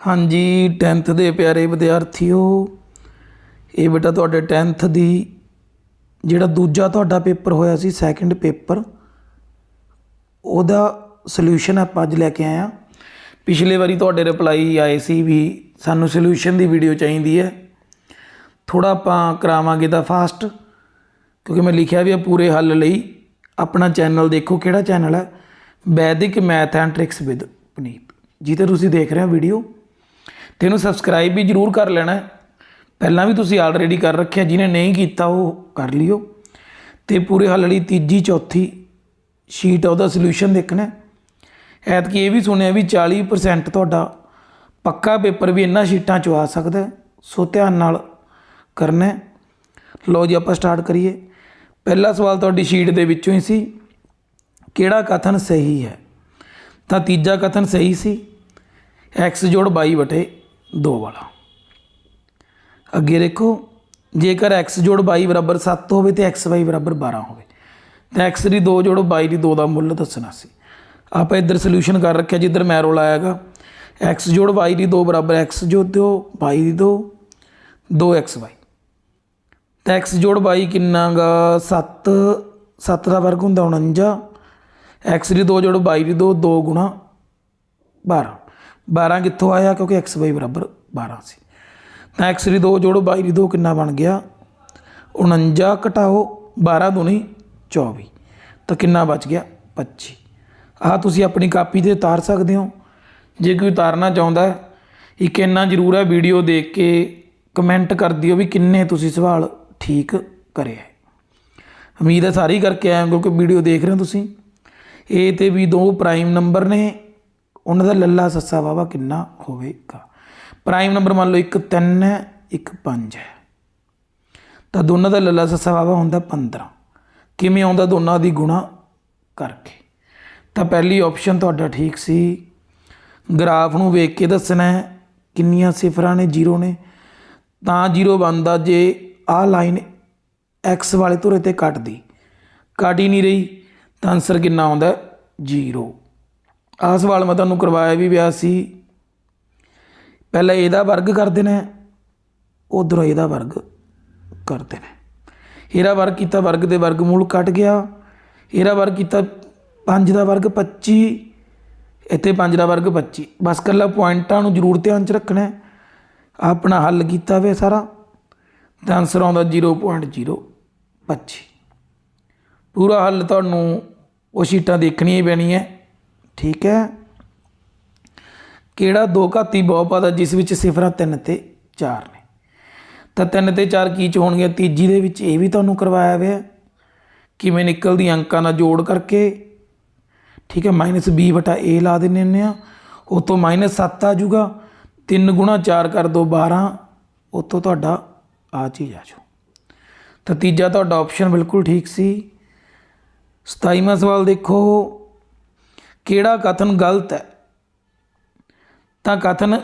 ਹਾਂਜੀ 10th ਦੇ ਪਿਆਰੇ ਵਿਦਿਆਰਥੀਓ, ਇਹ ਬੇਟਾ ਤੁਹਾਡੇ 10th ਦੀ ਜਿਹੜਾ ਦੂਜਾ ਤੁਹਾਡਾ ਪੇਪਰ ਹੋਇਆ ਸੀ ਸੈਕੰਡ ਪੇਪਰ, ਉਹਦਾ ਸੋਲੂਸ਼ਨ ਆਪਾਂ ਅੱਜ ਲੈ ਕੇ ਆਏ ਆ ਪਿਛਲੇ ਵਾਰੀ ਤੁਹਾਡੇ ਰਿਪਲਾਈ ਆਏ ਸੀ ਵੀ ਸਾਨੂੰ ਸੋਲੂਸ਼ਨ ਦੀ ਵੀਡੀਓ ਚਾਹੀਦੀ ਹੈ। ਥੋੜਾ ਆਪਾਂ ਕਰਾਵਾਂਗੇ ਤਾਂ ਫਾਸਟ ਕਿਉਂਕਿ ਮੈਂ ਲਿਖਿਆ ਵੀ ਆ ਪੂਰੇ ਹੱਲ ਲਈ। ਆਪਣਾ ਚੈਨਲ ਦੇਖੋ ਕਿਹੜਾ ਚੈਨਲ ਹੈ, Vedic math and tricks with Puneet. ਜਿੱਤੇ ਤੁਸੀਂ ਦੇਖ ਰਹੇ ਹੋ ਵੀਡੀਓ ਤੇ ਇਹਨੂੰ ਸਬਸਕ੍ਰਾਈਬ ਵੀ ਜਰੂਰ ਕਰ ਲੈਣਾ ਪਹਿਲਾਂ ਵੀ ਤੁਸੀਂ ਆਲਰੇਡੀ ਕਰ ਰੱਖਿਆ, ਜਿਹਨੇ ਨਹੀਂ ਕੀਤਾ ਉਹ ਕਰ ਲਿਓ। ਤੇ ਪੂਰੇ ਹੱਲ ਲਈ ਤੀਜੀ, ਚੌਥੀ ਸ਼ੀਟ ਉਹਦਾ ਸੋਲੂਸ਼ਨ ਦੇਖਣਾ ਐਤਕੀ ਇਹ ਵੀ ਸੁਣਿਆ ਵੀ 40% ਤੁਹਾਡਾ ਪੱਕਾ ਪੇਪਰ ਵੀ ਇਹਨਾਂ ਸ਼ੀਟਾਂ ਚੋਂ ਆ ਸਕਦਾ ਸੋ ਧਿਆਨ ਨਾਲ ਕਰਨਾ ਹੈ। ਲਓ ਜੀ, ਆਪਾਂ ਸਟਾਰਟ ਕਰੀਏ। ਪਹਿਲਾ ਸਵਾਲ ਤੁਹਾਡੀ ਸ਼ੀਟ ਦੇ ਵਿੱਚੋਂ ਹੀ ਸੀ, ਕਿਹੜਾ ਕਥਨ ਸਹੀ ਹੈ? ਤਾਂ ਤੀਜਾ ਕਥਨ ਸਹੀ ਸੀ, x ਜੋੜ 22 ਵਟੇ। 2 ਵਾਲਾ। ਅੱਗੇ ਦੇਖੋ, ਜੇਕਰ x ਜੋੜ 22 ਬਰਾਬਰ 7 ਹੋਵੇ ਤੇ xy ਬਰਾਬਰ 12 ਹੋਵੇ। ਤਾਂ x ਦੀ 2 ਜੋੜ 22 ਦੀ 2 ਦਾ ਮੁੱਲ ਦੱਸਣਾ ਸੀ। ਆਪਾਂ ਇੱਧਰ ਸੋਲੂਸ਼ਨ ਕਰ ਰੱਖਿਆ, ਜਿੱਧਰ ਮੈਰੋ ਲਾਇਆਗਾ x ਜੋੜ y ਦੀ 2 ਬਰਾਬਰ x ਜੋੜ ਦਿਓ y ਦੀ 2 2xy ਤਾਂ x ਜੋੜ 22 ਕਿੰਨਾ ਗਾ? 7 7 ਦਾ ਵਰਗ ਹੁੰਦਾ 49 x ਦੀ 2 ਜੋੜ 22 ਦੀ 2 2 ਗੁਣਾ 12 12 ਕਿੱਥੋਂ ਆਇਆ? ਕਿਉਂਕਿ xy ਬਰਾਬਰ 12 ਸੀ। ਤਾਂ x ਦੀ 2 ਜੋੜੋ 22 ਦੀ 2 ਕਿੰਨਾ ਬਣ ਗਿਆ? 49 ਘਟਾਓ 12 ਦੁਨੀ 24 ਤਾਂ ਕਿੰਨਾ ਬਚ ਗਿਆ? 25 ਆਹ ਤੁਸੀਂ ਆਪਣੀ ਕਾਪੀ ਤੇ ਉਤਾਰ ਸਕਦੇ ਹੋ। ਜੇ ਕੋਈ ਉਤਾਰਨਾ ਚਾਹੁੰਦਾ ਹੈ, ਇੱਕ ਇੰਨਾ ਜ਼ਰੂਰ ਹੈ ਵੀਡੀਓ ਦੇਖ ਕੇ ਕਮੈਂਟ ਕਰ ਦਿਓ ਵੀ ਕਿੰਨੇ ਤੁਸੀਂ ਸਵਾਲ ਠੀਕ ਕਰਿਆ ਉਮੀਦ ਹੈ ਸਾਰੀ ਕਰਕੇ ਆਏ ਹੋ ਕਿਉਂਕਿ ਵੀਡੀਓ ਦੇਖ ਰਹੇ ਹੋ ਤੁਸੀਂ। ਇਹ ਤੇ ਵੀ ਦੋ ਪ੍ਰਾਈਮ ਨੰਬਰ ਨੇ। ਉਹਨਾਂ ਦਾ ਲੱਲਾ ਸੱਸਾ ਵਾਵਾ ਕਿੰਨਾ ਹੋਵੇਗਾ? ਪ੍ਰਾਈਮ ਨੰਬਰ ਮੰਨ ਲਓ ਇੱਕ 3 ਹੈ, ਇੱਕ 5 ਹੈ। ਤਾਂ ਦੋਨਾਂ ਦਾ ਲੱਲਾ ਸੱਸਾ ਵਾਵਾ ਹੁੰਦਾ 15 ਕਿਵੇਂ ਆਉਂਦਾ ਦੋਨਾਂ ਦੀ ਗੁਣਾ ਕਰਕੇ? ਤਾਂ ਪਹਿਲੀ ਆਪਸ਼ਨ ਤੁਹਾਡਾ ਠੀਕ ਸੀ। ਗ੍ਰਾਫ ਨੂੰ ਵੇਖ ਕੇ ਦੱਸਣਾ ਹੈ, ਕਿੰਨੀਆਂ ਸਿਫਰਾਂ ਨੇ, ਜ਼ੀਰੋ ਨੇ। ਤਾਂ ਜ਼ੀਰੋ ਬਣਦਾ ਜੇ ਆਹ ਲਾਈਨ x ਵਾਲੇ ਧੁਰੇ ਤੇ ਕੱਟਦੀ। ਕੱਟ ਹੀ ਨਹੀਂ ਰਹੀ, ਤਾਂ ਆਨਸਰ ਕਿੰਨਾ ਆਉਂਦਾ ਜ਼ੀਰੋ। ਆਹ ਸਵਾਲ ਮੈਂ ਤੁਹਾਨੂੰ ਕਰਵਾਇਆ ਵੀ ਵਿਆ ਸੀ। ਪਹਿਲਾਂ ਇਹਦਾ ਵਰਗ ਕਰ ਦੇਣਾ ਉਧਰੋਂ ਇਹਦਾ ਵਰਗ ਕਰ ਦੇਣਾ ਇਹਦਾ ਵਰਗ ਕੀਤਾ ਵਰਗ ਦੇ ਵਰਗਮੂਲ ਕੱਟ ਗਿਆ। ਇਹਦਾ ਵਰਗ ਕੀਤਾ 5 ਦਾ ਵਰਗ 25 ਇੱਥੇ 5 ਦਾ ਵਰਗ 25 ਬਸ ਕੱਲਾ ਪੁਆਇੰਟਾਂ ਨੂੰ ਜ਼ਰੂਰ ਧਿਆਨ ਚ ਰੱਖਣਾ ਆਪਣਾ ਹੱਲ ਕੀਤਾ ਵੇ ਸਾਰਾ। ਤਾਂ ਆਨਸਰ ਆਉਂਦਾ 0.025 ਪੂਰਾ ਹੱਲ ਤੁਹਾਨੂੰ ਉਹ ਸ਼ੀਟਾਂ ਦੇਖਣੀਆਂ ਹੀ ਪੈਣੀਆਂ। ਠੀਕ ਹੈ। ਕਿਹੜਾ ਦੋ ਘਾਤੀ ਬਹੁਪਦ ਹੈ ਜਿਸ ਵਿੱਚ ਸਿਫਰਾਂ 3 ਤੇ 4 ਨੇ? ਤਾਂ 3 ਤੇ 4 ਕੀ ਚ ਹੋਣਗੀਆਂ? ਤੀਜੀ ਦੇ ਵਿੱਚ ਇਹ ਵੀ ਤੁਹਾਨੂੰ ਕਰਵਾਇਆ ਹੋਇਆ ਕਿਵੇਂ ਨਿਕਲਦੀ ਅੰਕਾਂ ਨਾਲ ਜੋੜ ਕਰਕੇ। ਠੀਕ ਹੈ -b ਬਟਾ a ਲਾ ਦਿੰਨੇ ਹੁੰਦੇ ਆ ਉਤੋਂ -7 ਆ ਜਾਊਗਾ। 3 ਗੁਣਾ 4 ਕਰ ਦੋ 12 ਉਤੋਂ ਤੁਹਾਡਾ ਆ ਚੀਜ਼ ਆ ਜਾਊ। ਤਾਂ ਤੀਜਾ ਤੁਹਾਡਾ ਆਪਸ਼ਨ ਬਿਲਕੁਲ ਠੀਕ ਸੀ। 27ਵਾਂ ਸਵਾਲ ਦੇਖੋ। ਕਿਹੜਾ ਕਥਨ ਗਲਤ ਹੈ? ਤਾਂ ਕਥਨ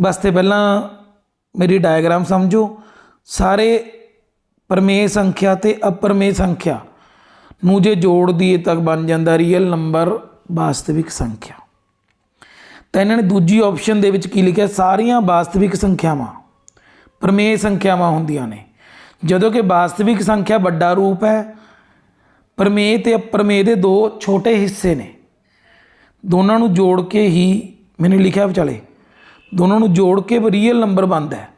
ਵਾਸਤੇ ਪਹਿਲਾਂ ਮੇਰੀ ਡਾਇਗਰਾਮ ਸਮਝੋ। ਸਾਰੇ ਪਰਮੇਯ ਸੰਖਿਆ ਤੇ ਅਪਰਮੇਯ ਸੰਖਿਆ ਨੂੰ ਜੇ ਜੋੜ ਦਈਏ ਤਾਂ ਬਣ ਜਾਂਦਾ ਰੀਅਲ ਨੰਬਰ ਵਾਸਤਵਿਕ ਸੰਖਿਆ। ਤਾਂ ਇਹਨਾਂ ਨੇ ਦੂਜੀ ਆਪਸ਼ਨ ਦੇ ਵਿੱਚ ਕੀ ਲਿਖਿਆ? ਸਾਰੀਆਂ ਵਾਸਤਵਿਕ ਸੰਖਿਆਵਾਂ, ਪਰਮੇਯ ਸੰਖਿਆਵਾਂ ਹੁੰਦੀਆਂ ਨੇ। ਜਦੋਂ ਕਿ ਵਾਸਤਵਿਕ ਸੰਖਿਆ ਵੱਡਾ ਰੂਪ ਹੈ, ਪਰਮੇਯ ਤੇ ਅਪਰਮੇਯ ਦੇ ਦੋ ਛੋਟੇ ਹਿੱਸੇ ਨੇ। ਦੋਨਾਂ ਨੂੰ ਜੋੜ ਕੇ ਹੀ ਮੈंने ਲਿਖਿਆ ਵਿਚਾਲੇ ਦੋਨਾਂ ਨੂੰ ਜੋੜ ਕੇ ਰੀਅਲ ਨੰਬਰ ਬਣਦਾ ਹੈ।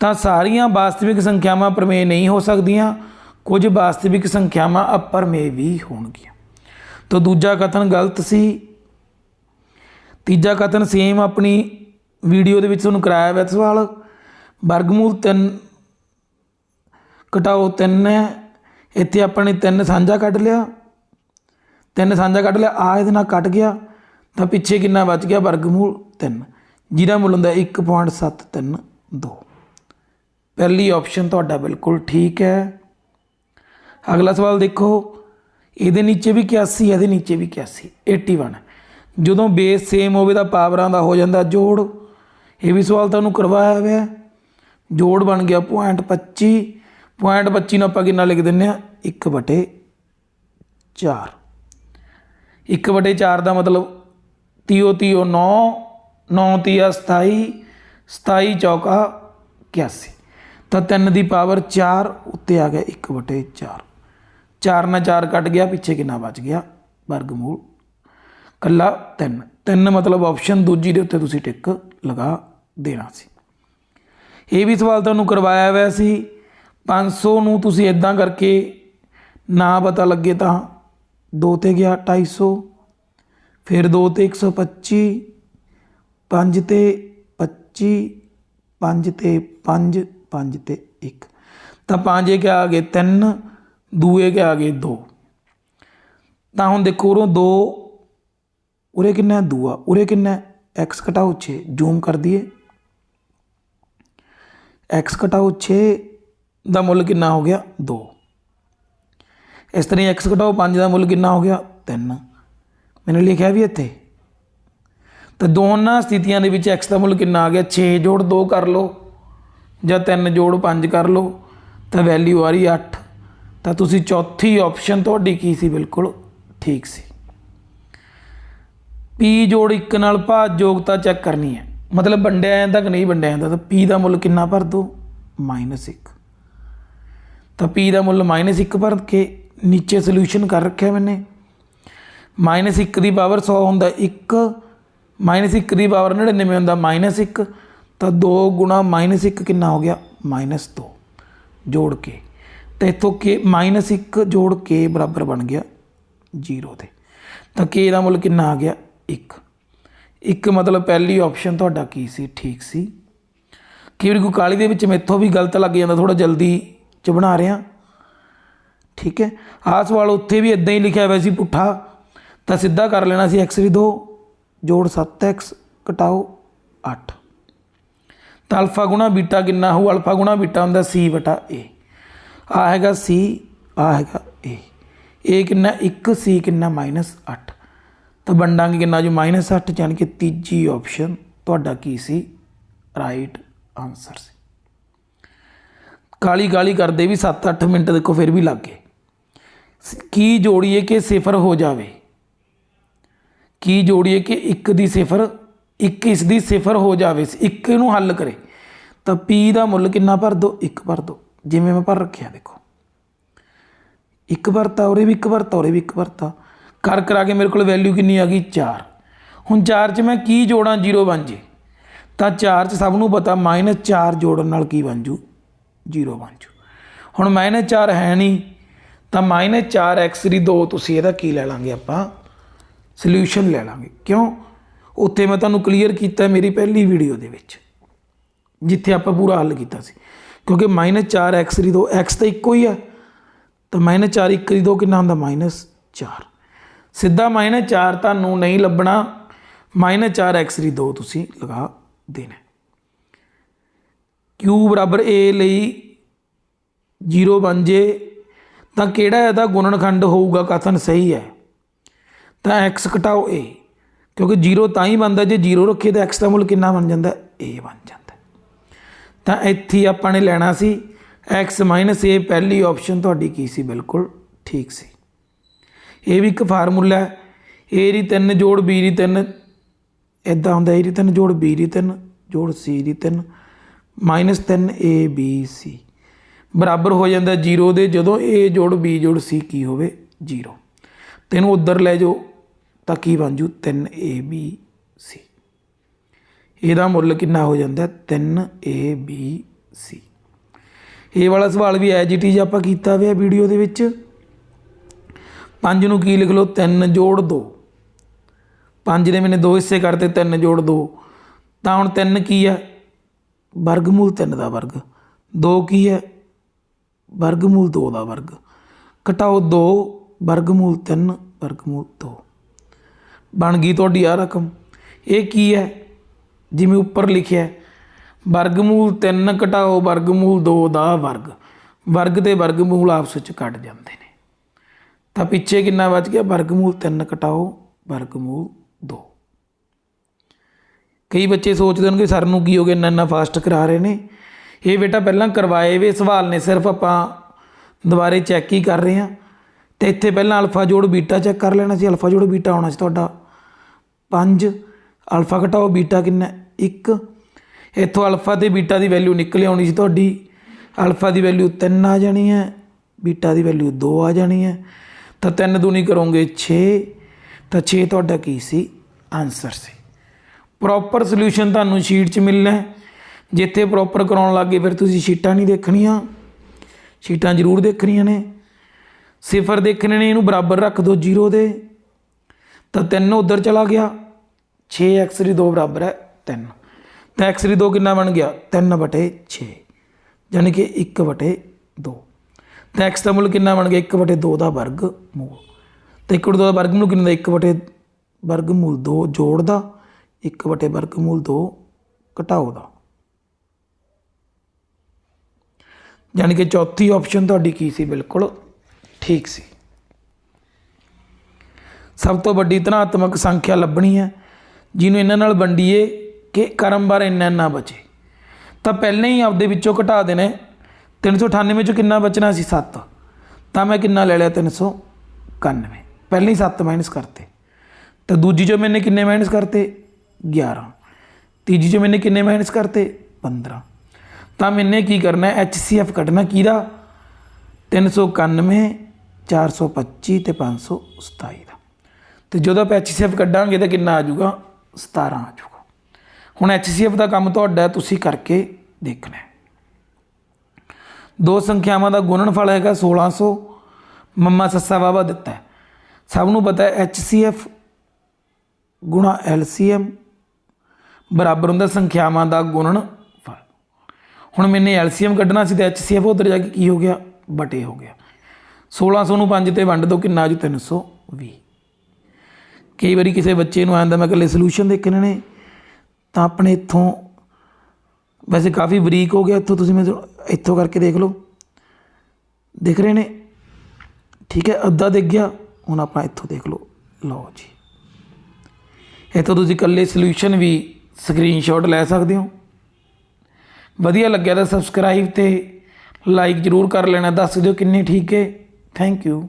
ਤਾਂ ਸਾਰੀਆਂ ਵਾਸਤਵਿਕ ਸੰਖਿਆਵਾਂ ਪ੍ਰਮੇਯ ਨਹੀਂ ਹੋ ਸਕਦੀਆਂ, ਕੁਝ ਵਾਸਤਵਿਕ ਸੰਖਿਆਵਾਂ ਅਪਰਮੇ ਵੀ ਹੋਣਗੀਆਂ। ਤਾਂ ਦੂਜਾ ਕਥਨ ਗਲਤ ਸੀ। ਤੀਜਾ ਕਥਨ ਸੇਮ ਆਪਣੀ ਵੀਡੀਓ ਦੇ ਵਿੱਚ ਤੁਹਾਨੂੰ ਕਰਾਇਆ ਹੋਇਆ ਸਵਾਲ। ਵਰਗਮੂਲ 3 ਘਟਾਓ 3 ਹੈ। ਇੱਥੇ ਆਪਾਂ ਨੇ 3 ਸਾਂਝਾ ਕੱਢ ਲਿਆ। ਤਿੰਨ ਸਾਂਝਾ ਕੱਢ ਲਿਆ ਆ ਇਹਦੇ ਨਾਲ ਕੱਟ ਗਿਆ, ਤਾਂ ਪਿੱਛੇ ਕਿੰਨਾ ਬਚ ਗਿਆ ਵਰਗਮੂਲ? 3 ਜਿਹਦਾ ਮੁੱਲ ਹੁੰਦਾ 1.732 ਪਹਿਲੀ ਆਪਸ਼ਨ ਤੁਹਾਡਾ ਬਿਲਕੁਲ ਠੀਕ ਹੈ। ਅਗਲਾ ਸਵਾਲ ਦੇਖੋ, ਇਹਦੇ ਨੀਚੇ ਵੀ 81 ਇਹਦੇ ਨੀਚੇ ਵੀ 81 81 ਜਦੋਂ ਬੇਸ ਸੇਮ ਹੋਵੇ ਤਾਂ ਪਾਵਰਾਂ ਦਾ ਹੋ ਜਾਂਦਾ ਜੋੜ। ਇਹ ਵੀ ਸਵਾਲ ਤੁਹਾਨੂੰ ਕਰਵਾਇਆ ਹੋਇਆ ਜੋੜ ਬਣ ਗਿਆ 0.25 0.25 ਨੂੰ ਆਪਾਂ ਕਿੰਨਾ ਲਿਖ ਦਿੰਨੇ ਆ 1/4 1/4 ਦਾ ਮਤਲਬ 30 30 9 9 30 27 27 ਚੌਕਾ 81 ਤਾਂ 3 ਦੀ ਪਾਵਰ 4 ਉੱਤੇ ਆ ਗਿਆ 1/4 4 ਨਾਲ 4 ਕੱਟ ਗਿਆ, ਪਿੱਛੇ ਕਿੰਨਾ ਬਚ ਗਿਆ? ਵਰਗਮੂਲ। ਕੱਲਾ 3 3 ਮਤਲਬ ਆਪਸ਼ਨ ਦੂਜੀ ਦੇ ਉੱਤੇ ਤੁਸੀਂ ਟਿਕ ਲਗਾ ਦੇਣਾ ਸੀ। ਇਹ ਵੀ ਸਵਾਲ ਤੁਹਾਨੂੰ ਕਰਵਾਇਆ ਹੋਇਆ ਸੀ। 500 ਨੂੰ ਤੁਸੀਂ ਇਦਾਂ ਕਰਕੇ ਨਾ ਪਤਾ ਲੱਗੇ ਤਾਂ 2 ਤੇ ਗਿਆ 250 ਫਿਰ 2 ਤੇ 125 5 ਤੇ 25 5 ਤੇ 5 5 ਤੇ 1 ਤਾਂ ਪੰਜੇ ਕਿਆ ਆ ਗਏ? 3 ਦੂਏ ਕੇ ਆ ਗਏ? 2 ਤਾਂ ਹੁਣ ਦੇਖੋ ਉਰੋਂ 2 ਉਰੇ ਕਿੰਨਾ ਦੂਆ। ਉਰੇ ਕਿੰਨਾ ਹੈ? x ਘਟਾਓ 6 ਜ਼ੂਮ ਕਰ ਦਈਏ। x ਘਟਾਓ 6 ਦਾ ਮੁੱਲ ਕਿੰਨਾ ਹੋ ਗਿਆ? 2 ਇਸ ਤਰ੍ਹਾਂ ਹੀ x ਘਟਾਓ 5 ਦਾ ਮੁੱਲ ਕਿੰਨਾ ਹੋ ਗਿਆ? 3 ਮੈंने ਲਿਖਿਆ ਵੀ ਇੱਥੇ। ਤਾਂ ਦੋਨਾਂ ਸਥਿਤੀਆਂ ਦੇ ਵਿੱਚ x ਦਾ ਮੁੱਲ ਕਿੰਨਾ ਆ ਗਿਆ? 6 ਜੋੜ 2 ਕਰ ਲਓ। ਜਾਂ 3 ਜੋੜ 5 ਕਰ ਲਓ। ਤਾਂ ਵੈਲਿਊ ਆ ਰਹੀ 8 ਤਾਂ ਤੁਸੀਂ ਚੌਥੀ ਆਪਸ਼ਨ ਤੁਹਾਡੀ ਕੀ ਸੀ? ਬਿਲਕੁਲ ਠੀਕ ਸੀ। P ਜੋੜ 1 ਨਾਲ ਭਾਜ ਯੋਗਤਾ ਚੈੱਕ ਕਰਨੀ ਹੈ। ਮਤਲਬ ਵੰਡਿਆ ਜਾਂਦਾ ਕਿ ਨਹੀਂ ਵੰਡਿਆ ਜਾਂਦਾ? ਤਾਂ p ਦਾ ਮੁੱਲ ਕਿੰਨਾ ਭਰ ਦੋ -1 ਤਾਂ p ਦਾ ਮੁੱਲ -1 ਭਰ ਕੇ ਨੀਚੇ ਸੋਲੂਸ਼ਨ ਕਰ ਰੱਖਿਆ ਮੈਨੇ। -1 ਦੀ ਪਾਵਰ 100 ਹੁੰਦਾ 1 -1 ਦੀ ਪਾਵਰ 99 ਹੁੰਦਾ -1 ਤਾਂ 2 ਗੁਣਾ -1 ਕਿੰਨਾ ਹੋ ਗਿਆ? -2 ਜੋੜ ਕੇ। ਤਾਂ ਇਥੋਂ ਕੇ -1 ਜੋੜ ਕੇ ਬਰਾਬਰ ਬਣ ਗਿਆ 0 ਦੇ ਤਾਂ k ਦਾ ਮੁੱਲ ਕਿੰਨਾ ਆ ਗਿਆ? 1 ਇੱਕ ਮਤਲਬ ਪਹਿਲੀ ਆਪਸ਼ਨ ਤੁਹਾਡਾ ਕੀ ਸੀ? ਠੀਕ ਸੀ। ਕਈ ਵਾਰੀ ਕੋਈ ਕਾਲੀ ਦੇ ਵਿੱਚ ਮੈਥੋਂ ਵੀ ਗਲਤ ਲੱਗ ਜਾਂਦਾ ਥੋੜਾ ਜਲਦੀ ਚ ਬਣਾ ਰਿਹਾ। ਠੀਕ ਹੈ? ਆਹ ਸਵਾਲ ਉੱਥੇ ਵੀ ਇਦਾਂ ਹੀ ਲਿਖਿਆ ਹੋਇਆ ਸੀ, ਪੁੱਠਾ। ਤਾਂ ਸਿੱਧਾ ਕਰ ਲੈਣਾ ਸੀ, x ਵੀ 2 ਜੋੜ 7x ਘਟਾਓ 8 ਤਾਂ ਅਲਫਾ ਗੁਣਾ ਬੀਟਾ ਕਿੰਨਾ ਹੋਊ? ਅਲਫਾ ਗੁਣਾ ਬੀਟਾ ਹੁੰਦਾ c ਬਟਾ a ਆ ਹੈਗਾ c ਆ ਹੈਗਾ a a ਕਿੰਨਾ? 1 c ਕਿੰਨਾ? -8 ਤਾਂ ਵੰਡਾਂਗੇ ਕਿੰਨਾ? ਜੋ -8 ਜਾਣੀ ਕਿ ਤੀਜੀ ਆਪਸ਼ਨ ਤੁਹਾਡਾ ਕੀ ਸੀ? ਰਾਈਟ ਆਨਸਰ ਸੀ। ਕਾਲੀ ਗਾਲੀ ਕਰਦੇ ਵੀ 7-8 ਮਿੰਟ ਦੇਖੋ, ਫਿਰ ਵੀ ਲੱਗ ਗਏ। ਕੀ ਜੋੜੀਏ ਕਿ ਸਿਫਰ ਹੋ ਜਾਵੇ? ਕੀ ਜੋੜੀਏ ਕਿ 1 ਦੀ ਸਿਫਰ 1 ਇਸ ਦੀ ਸਿਫਰ ਹੋ ਜਾਵੇ, ਇੱਕ ਨੂੰ ਹੱਲ ਕਰੇ। ਤਾਂ p ਦਾ ਮੁੱਲ ਕਿੰਨਾ ਭਰ ਦੋ? 1 ਭਰ ਦੋ। ਜਿਵੇਂ ਮੈਂ ਭਰ ਰੱਖਿਆ, ਦੇਖੋ। ਇੱਕ ਭਰਤਾ ਉਰੇ ਵੀ ਇੱਕ ਭਰਤਾ ਉਰੇ ਵੀ ਇੱਕ ਭਰਤਾ। ਕਰ ਕਰਾ ਕੇ ਮੇਰੇ ਕੋਲ ਵੈਲਿਊ ਕਿੰਨੀ ਆ ਗਈ? 4 ਹੁਣ 4 ਚ ਮੈਂ ਕੀ ਜੋੜਾਂ? 0 ਬਣ ਜੇ। ਤਾਂ 4 ਚ ਸਭ ਨੂੰ ਪਤਾ -4 ਜੋੜਨ ਨਾਲ ਕੀ ਬਣ ਜੂ? 0 ਬਣ ਜੂ। ਹੁਣ -4 ਹੈ ਨਹੀਂ। ਤਾਂ -4x ਦੀ 2 ਤੁਸੀਂ ਇਹਦਾ ਕੀ ਲੈ ਲਾਂਗੇ ਆਪਾਂ? ਸੋਲੂਸ਼ਨ ਲੈ ਲਾਂਗੇ। ਕਿਉਂ? ਉੱਥੇ ਮੈਂ ਤੁਹਾਨੂੰ ਕਲੀਅਰ ਕੀਤਾ ਮੇਰੀ ਪਹਿਲੀ ਵੀਡੀਓ ਦੇ ਵਿੱਚ, ਜਿੱਥੇ ਆਪਾਂ ਪੂਰਾ ਹੱਲ ਕੀਤਾ ਸੀ। ਕਿਉਂਕਿ -4x ਦੀ 2 x ਤਾਂ ਇੱਕੋ ਹੀ ਆ। ਤਾਂ -4 1 ਦੀ 2 ਕਿੰਨਾ ਹੁੰਦਾ? -4 ਸਿੱਧਾ -4 ਤੁਹਾਨੂੰ ਨਹੀਂ ਲੱਭਣਾ। -4x ਦੀ 2 ਤੁਸੀਂ ਲਗਾ ਦੇਣਾ। Q ਬਰਾਬਰ a ਲਈ 0 ਬਣ ਜੇ ਤਾਂ ਕਿਹੜਾ ਇਹਦਾ ਗੁਣਨਖੰਡ ਹੋਊਗਾ? ਕਥਨ ਸਹੀ ਹੈ। ਤਾਂ x ਘਟਾਓ a, ਕਿਉਂਕਿ 0 ਤਾਂ ਹੀ ਬਣਦਾ, ਜੇ 0 ਰੱਖੀਏ ਤਾਂ x ਦਾ ਮੁੱਲ ਕਿੰਨਾ ਬਣ ਜਾਂਦਾ? a ਬਣ ਜਾਂਦਾ। ਤਾਂ ਇੱਥੇ ਆਪਾਂ ਨੇ ਲੈਣਾ ਸੀ, x a ਪਹਿਲੀ ਆਪਸ਼ਨ ਤੁਹਾਡੀ ਕੀ ਸੀ? ਬਿਲਕੁਲ ਠੀਕ ਸੀ। ਇਹ ਵੀ ਇੱਕ ਫਾਰਮੂਲਾ ਹੈ। a ਦੀ 3 ਜੋੜ b ਦੀ 3 ਇਦਾਂ ਹੁੰਦਾ a ਦੀ 3 ਜੋੜ b ਦੀ 3 ਜੋੜ c the 3 3 a b c ਬਰਾਬਰ ਹੋ ਜਾਂਦਾ 0 ਦੇ, ਜਦੋਂ a ਜੋੜ b ਜੋੜ c ਕੀ ਹੋਵੇ? 0 ਤੈਨੂੰ ਉੱਧਰ ਲੈ ਜਾਓ, ਤਾਂ ਕੀ ਬਣ ਜੂ? 3 a, b ਇਹਦਾ ਮੁੱਲ ਕਿੰਨਾ ਹੋ ਜਾਂਦਾ? 3 a, b, c ਇਹ ਵਾਲਾ ਸਵਾਲ ਵੀ ਐਜ ਇਟ ਇਜ਼ ਆਪਾਂ ਕੀਤਾ ਹੋਇਆ ਵੀਡੀਓ ਦੇ ਵਿੱਚ। 5 ਨੂੰ ਕੀ ਲਿਖ ਲਓ? 3 ਜੋੜ 2 5 ਦੇ ਮੈਨੇ ਦੋ ਹਿੱਸੇ ਕਰਤੇ 3 ਜੋੜ 2 ਤਾਂ ਹੁਣ 3 ਕੀ ਹੈ ਵਰਗਮੂਲ 3 ਦਾ ਵਰਗ। 2 ਕੀ ਹੈ ਵਰਗਮੂਲ 2 ਦਾ ਵਰਗ। ਘਟਾਓ 2 ਵਰਗਮੂਲ 3 ਵਰਗਮੂਲ 2 ਬਣ ਗਈ ਤੁਹਾਡੀ ਆ ਰਕਮ। ਇਹ ਕੀ ਹੈ? ਜਿਵੇਂ ਉੱਪਰ ਲਿਖਿਆ ਵਰਗਮੂਲ 3 ਘਟਾਓ, ਵਰਗਮੂਲ 2 ਦਾ ਵਰਗ। ਵਰਗ ਤੇ ਵਰਗਮੂਲ ਆਪਸ ਵਿੱਚ ਕੱਟ ਜਾਂਦੇ ਨੇ। ਤਾਂ ਪਿੱਛੇ ਕਿੰਨਾ ਬਚ ਗਿਆ? ਵਰਗਮੂਲ 3 ਘਟਾਓ, ਵਰਗਮੂਲ 2 ਕਈ ਬੱਚੇ ਸੋਚਦੇ ਹੋਣਗੇ, ਸਰ ਨੂੰ ਕੀ ਹੋ ਗਿਆ? ਇੰਨਾ ਇੰਨਾ ਫਾਸਟ ਕਰਾ ਰਹੇ ਨੇ। ਇਹ ਬੇਟਾ ਪਹਿਲਾਂ ਕਰਵਾਏ ਵੇ, ਸਵਾਲ ਨੇ ਸਿਰਫ ਆਪਾਂ ਦੁਬਾਰੇ ਚੈੱਕ ਹੀ ਕਰ ਰਹੇ ਹਾਂ। ਤੇ ਇੱਥੇ ਪਹਿਲਾਂ ਅਲਫਾ ਜੋੜ ਬੀਟਾ ਚੈੱਕ ਕਰ ਲੈਣਾ ਸੀ। ਅਲਫਾ ਜੋੜ ਬੀਟਾ ਆਉਣਾ ਸੀ ਤੁਹਾਡਾ। 5 ਅਲਫਾ ਘਟਾਓ ਬੀਟਾ ਕਿੰਨਾ? 1 ਇੱਥੋਂ ਅਲਫਾ ਤੇ ਬੀਟਾ ਦੀ ਵੈਲਿਊ ਨਿਕਲ ਆਉਣੀ ਸੀ ਤੁਹਾਡੀ। ਅਲਫਾ ਦੀ ਵੈਲਿਊ 3 ਆ ਜਾਣੀ ਹੈ। ਬੀਟਾ ਦੀ ਵੈਲਿਊ 2 ਆ ਜਾਣੀ ਹੈ। ਤਾਂ 3 ਦੂਣੀ ਕਰੋਗੇ 6 ਤਾਂ 6 ਤੁਹਾਡਾ ਕੀ ਸੀ? ਆਨਸਰ ਸੀ। ਪ੍ਰੋਪਰ ਸੋਲੂਸ਼ਨ ਤੁਹਾਨੂੰ ਸ਼ੀਟ 'ਚ ਮਿਲਣਾ ਹੈ। ਜਿੱਥੇ ਪ੍ਰੋਪਰ ਕਰਾਉਣ ਲੱਗੇ ਫਿਰ ਤੁਸੀਂ ਸ਼ੀਟਾਂ ਨਹੀਂ ਦੇਖਣੀਆਂ। ਸ਼ੀਟਾਂ ਜ਼ਰੂਰ ਦੇਖਣੀਆਂ ਨੇ। ਸਿਫਰ ਦੇਖਣੇ ਨੇ, ਇਹਨੂੰ ਬਰਾਬਰ ਰੱਖ ਦਿਓ 0 ਦੇ। ਤਾਂ 3 ਉਧਰ ਚਲਾ ਗਿਆ। 6 x ਦੀ 2 ਬਰਾਬਰ ਹੈ 3 ਤਾਂ x ਦੀ 2 ਕਿੰਨਾ ਬਣ ਗਿਆ? 3 ਬਟੇ 6 ਯਾਨੀ ਕਿ 1 ਬਟੇ 2 ਤਾਂ x ਦਾ ਮੁੱਲ ਕਿੰਨਾ ਬਣ ਗਿਆ? 1 ਬਟੇ 2 ਦਾ ਵਰਗ ਮੂਲ। ਤਾਂ 1 ਬਟੇ 2 ਦਾ ਵਰਗ ਮੂਲ ਕਿੰਨਾ ਦਾ? 1 ਬਟੇ ਵਰਗ ਮੂਲ 2 ਜੋੜ ਦਾ। 1 ਬਟੇ ਵਰਗ ਮੂਲ 2 ਘਟਾਓ ਦਾ। ਯਾਨੀ ਕਿ ਚੌਥੀ ਆਪਸ਼ਨ ਤੁਹਾਡੀ ਕੀ ਸੀ? ਬਿਲਕੁਲ ਠੀਕ ਸੀ। ਸਭ ਤੋਂ ਵੱਡੀ ਧਨਾਤਮਕ ਸੰਖਿਆ ਲੱਭਣੀ ਹੈ। ਜਿਹਨੂੰ ਇਹਨਾਂ ਨਾਲ ਵੰਡੀਏ ਕਿ ਕਰਮ ਬਾਰ ਇੰਨਾ ਇੰਨਾ ਬਚੇ। ਤਾਂ ਪਹਿਲਾਂ ਹੀ ਆਪਦੇ ਵਿੱਚੋਂ ਘਟਾ ਦੇਣਾ 398 ਚੋਂ ਕਿੰਨਾ ਬਚਣਾ ਸੀ? 7 ਤਾਂ ਮੈਂ ਕਿੰਨਾ ਲੈ ਲਿਆ? 391 ਪਹਿਲਾਂ ਹੀ 7 ਮਾਈਨਸ ਕਰਤੇ। ਤਾਂ ਦੂਜੀ ਚੋਂ ਮੈਨੇ ਕਿੰਨੇ ਮਾਈਨਸ ਕਰਤੇ? 11 ਤੀਜੀ ਚੋਂ ਮੈਨੇ ਕਿੰਨੇ ਮਾਈਨਸ ਕਰਤੇ? 15 ਤਾਂ ਮੈਨੇ ਕੀ ਕਰਨਾ ਹੈ? HCF ਕੱਢਣਾ ਕਿਹਦਾ? 391 425 ਤੇ 527 ਦਾ। ਤੇ ਜਦੋਂ ਆਪਾਂ HCF ਕੱਢਾਂਗੇ ਤਾਂ ਕਿੰਨਾ ਆ ਜਾਊਗਾ? 17 ਆ ਜਾਊਗਾ। ਹੁਣ HCF ਦਾ ਕੰਮ ਤੁਹਾਡਾ ਤੁਸੀਂ ਕਰਕੇ ਦੇਖਣਾ ਹੈ। ਦੋ ਸੰਖਿਆਵਾਂ ਦਾ ਗੁਣਨਫਲ ਹੈਗਾ 1600 ਮੰਮਾ ਸੱਸਾ ਵਾਵਾ ਦਿੱਤਾ ਸਭ ਨੂੰ ਪਤਾ ਹੈ HCF ਗੁਣਾ LCM ਬਰਾਬਰ ਹੁੰਦਾ ਸੰਖਿਆਵਾਂ ਦਾ ਗੁਣਨਫਲ ਹੁਣ ਮੈਨੇ LCM ਕੱਢਣਾ ਸੀ ਤੇ HCF ਉਧਰ ਜਾ ਕੇ ਕੀ ਹੋ ਗਿਆ? ਬਟੇ ਹੋ ਗਿਆ। 1600 ਨੂੰ 5 ਤੇ ਵੰਡ ਦੋ ਕਿੰਨਾ ਆ ਜੂ 320 ਕਈ ਵਾਰੀ ਕਿਸੇ ਬੱਚੇ ਨੂੰ ਆਂਦਾ, ਮੈਂ ਇਕੱਲੇ ਸੋਲੂਸ਼ਨ ਦੇਖਣੇ ਨੇ ਤਾਂ ਆਪਣੇ ਇੱਥੋਂ, ਵੈਸੇ ਕਾਫੀ ਬਰੀਕ ਹੋ ਗਿਆ ਇੱਥੋਂ, ਤੁਸੀਂ ਮੈਂ ਇੱਥੋਂ ਕਰਕੇ ਦੇਖ ਲਓ। ਦਿਖ ਰਹੇ ਨੇ? ਠੀਕ ਹੈ, ਅੱਧਾ ਦਿਖ ਗਿਆ, ਹੁਣ ਆਪਾਂ ਇੱਥੋਂ ਦੇਖ ਲਓ। ਲਓ ਜੀ। ਇੱਥੋਂ ਤੁਸੀਂ ਇਕੱਲੇ ਸੋਲੂਸ਼ਨ ਵੀ ਸਕਰੀਨਸ਼ਾਟ ਲੈ ਸਕਦੇ ਹੋ। ਵਧੀਆ ਲੱਗਿਆ ਤਾਂ ਸਬਸਕ੍ਰਾਈਬ ਤੇ ਲਾਈਕ ਜ਼ਰੂਰ ਕਰ ਲੈਣਾ, ਦੱਸ ਦਿਓ ਕਿੰਨੇ ਠੀਕ ਹੈ। Thank you